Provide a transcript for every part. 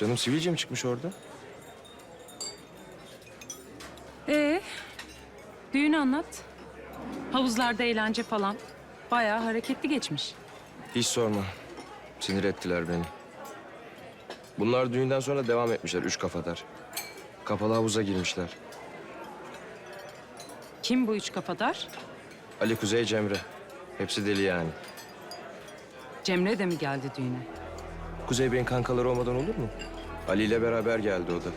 Canım sivilce mi çıkmış orada? Ee, düğünü anlat. Havuzlarda eğlence falan. Bayağı hareketli geçmiş. Hiç sorma. Sinir ettiler beni. Bunlar düğünden sonra devam etmişler üç kafadar. Kapalı havuza girmişler. Kim bu üç kafadar? Ali Kuzey Cemre. Hepsi deli yani. Cemre de mi geldi düğüne? Kuzey Bey'in kankaları olmadan olur mu? Ali ile beraber geldi o da.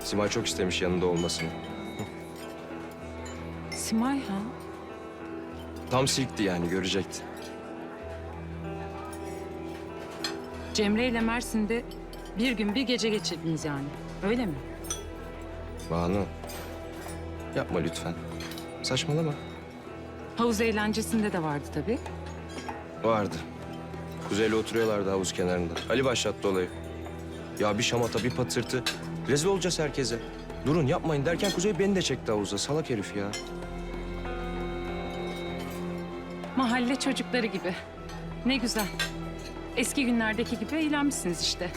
Simay çok istemiş yanında olmasını. Simay ha? Tam silkti yani görecektin. Cemre ile Mersin'de bir gün bir gece geçirdiniz yani. Öyle mi? Banu. Yapma lütfen. Saçmalama. Havuz eğlencesinde de vardı tabii. Vardı. Kuzey'le oturuyorlardı havuz kenarında. Ali başlattı olayı. Ya bir şamata bir patırtı. Rezil olacağız herkese. Durun yapmayın derken Kuzey beni de çekti havuza. Salak herif ya. Mahalle çocukları gibi. Ne güzel. Eski günlerdeki gibi eğlenmişsiniz işte.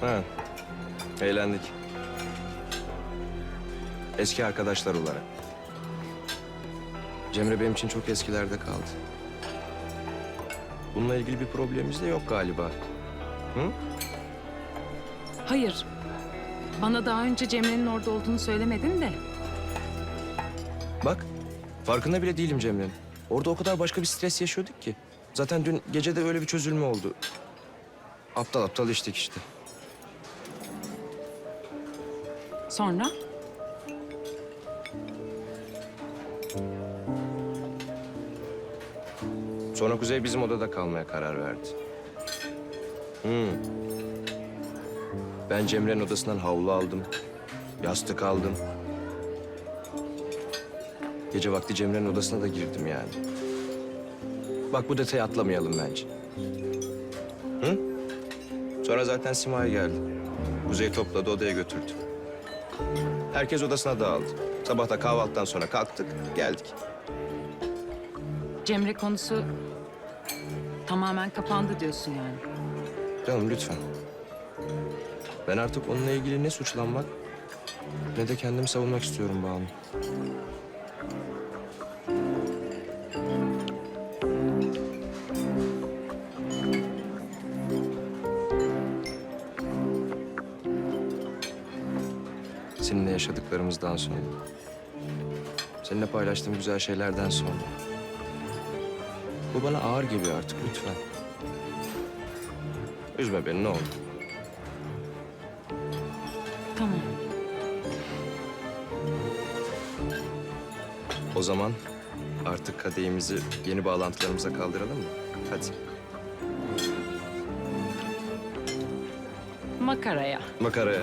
Ha. Eğlendik. Eski arkadaşlar olarak. Cemre benim için çok eskilerde kaldı. Bununla ilgili bir problemimiz de yok galiba. Hı? Hayır. Bana daha önce Cemre'nin orada olduğunu söylemedin de. Bak, farkında bile değilim Cemre'nin. Orada o kadar başka bir stres yaşıyorduk ki. Zaten dün gece de öyle bir çözülme oldu. Aptal aptal içtik işte. Sonra? Sonra Kuzey bizim odada kalmaya karar verdi. Hmm. Ben Cemre'nin odasından havlu aldım. Yastık aldım. Gece vakti Cemre'nin odasına da girdim yani. Bak bu detayı atlamayalım bence. Hı? Sonra zaten Simay geldi. Kuzey topladı odaya götürdü. Herkes odasına dağıldı. Sabah da kahvaltıdan sonra kalktık, geldik. Cemre konusu tamamen kapandı diyorsun yani. Canım lütfen. Ben artık onunla ilgili ne suçlanmak ne de kendimi savunmak istiyorum Banu. Seninle yaşadıklarımızdan sonra. Seninle paylaştığım güzel şeylerden sonra. Bu bana ağır geliyor artık lütfen. Üzme beni ne olur. Tamam. O zaman artık kadehimizi yeni bağlantılarımıza kaldıralım mı? Hadi. Makaraya. Makaraya.